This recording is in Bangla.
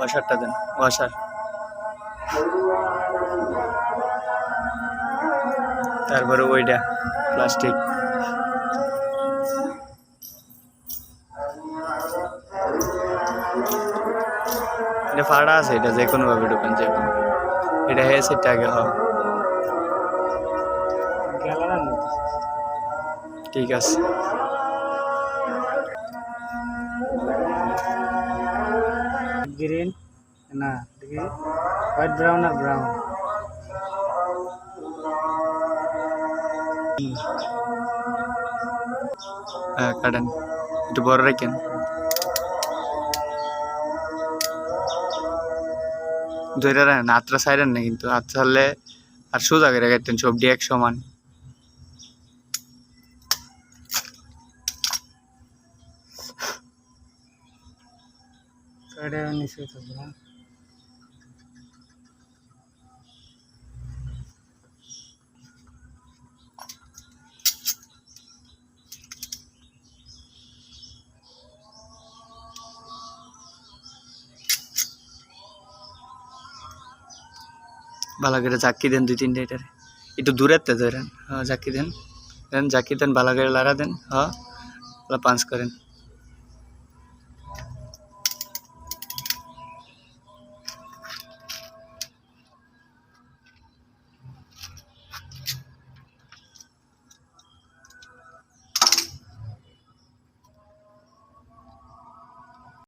ওয়াশারটা দেন ওয়াশার তারপরে ওইটা, প্লাস্টিক। এটা ফাড়া আছে, এটা যে কোনো ভাবে ঢুকান যে কোনো এটা হ্যাঁ সেটা আগে হ? ঠিক আছে। গ্রিন না হোয়াইট ব্রাউন আর ব্রাউন কাটেন একটু বড় রাখেন ধরে সাইডেন না কিন্তু হাত ছাড়লে আর সোজা করে রাখতেন সবটি এক সমান এটা নিচে থাকবে হ্যাঁ। ভালো করে জাক্কি দেন দুই তিনটে এটারে। একটু দূরেতে ধরেন হ্যাঁ জাক্কি দেন। দেন জাক্কি দেন ভালো করে লাগা দেন হ্যাঁ পাঞ্চ করেন।